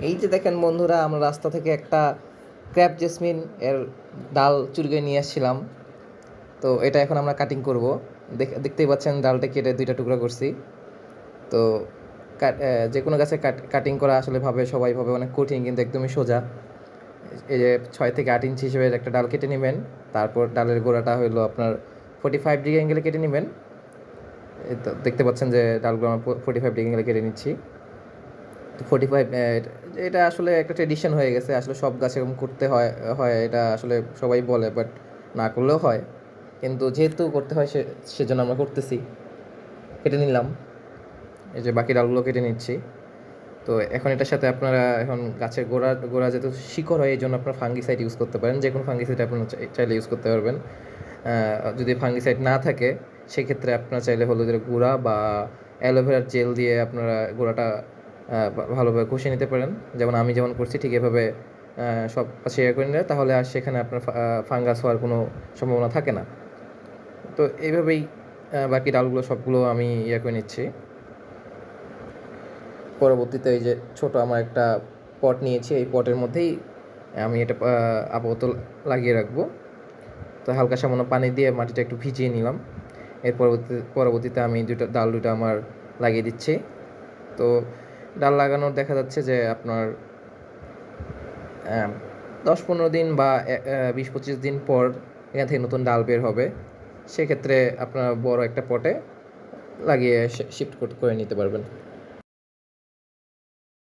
এই যে দেখেন বন্ধুরা, আমরা রাস্তা থেকে একটা ক্র্যাপ জেসমিন এর ডাল চুরি করে নিয়ে আসছিলাম। তো এটা এখন আমরা কাটিং করব। দেখ- দেখতেই পাচ্ছেন ডালটা কেটে দুইটা টুকরা করছি। তো যে কোনো গাছে কাটিং করা আসলে ভাবে, সবাই ভাবে অনেক কঠিন, কিন্তু একদমই সোজা। এই যে ছয় থেকে আট ইঞ্চি হিসেবে একটা ডাল কেটে নেবেন। তারপর ডালের গোড়াটা হলো আপনার ফোর্টি ফাইভ ডিগ্রি অ্যাঙ্গেলে কেটে নেবেন। দেখতে পাচ্ছেন যে ডালগুলো আমরা ফোর্টি ফাইভ ডিগ্রি অ্যাঙ্গেলে কেটে নিচ্ছি। ফোর্টি ফাইভ এটা আসলে একটা ট্রেডিশন হয়ে গেছে, আসলে সব গাছে এরকম করতে হয় হয় এটা আসলে সবাই বলে বাট না করলেও হয়। কিন্তু যেহেতু করতে হয় সে, সেজন্য আমরা করতেছি। কেটে নিলাম। এই যে বাকি ডালগুলো কেটে নিচ্ছি। তো এখন এটার সাথে আপনারা এখন গাছের গোড়া গোড়া যেহেতু শিকড় হয়, এই জন্য আপনারা ফাঙ্গিসাইড ইউজ করতে পারেন। যে কোনো ফাঙ্গিসাইড আপনারা চাইলে ইউজ করতে পারবেন। যদি ফাঙ্গিসাইড না থাকে, সেক্ষেত্রে আপনারা চাইলে হলুদের গুঁড়া বা অ্যালোভেরার জেল দিয়ে আপনারা গোড়াটা ভালোভাবে কষিয়ে নিতে পারেন। যেমন আমি যেমন করছি, ঠিক এভাবে সব শেয়ার করে নিলে তাহলে আর সেখানে আপনার ফাঙ্গাস হওয়ার কোনো সম্ভাবনা থাকে না। তো এইভাবেই বাকি ডালগুলো সবগুলো আমি ইয়ে করে নিচ্ছি। পরবর্তীতে এই যে ছোট আমার একটা পট নিয়েছি, এই পটের মধ্যেই আমি এটা আপাতত লাগিয়ে রাখব। তো হালকা সামান্য পানি দিয়ে মাটিটা একটু ভিজিয়ে নিলাম। এর পরবর্তীতে পরবর্তীতে আমি দুটো ডাল দুটো আমার লাগিয়ে দিচ্ছি। তো ডাল লাগানোর দেখা যাচ্ছে যে আপনার দশ পনেরো দিন বা বিশ পঁচিশ দিন পর এখান থেকে নতুন ডাল বের হবে। সেক্ষেত্রে আপনার বড় একটা পটে লাগিয়ে শিফট করে নিতে পারবেন।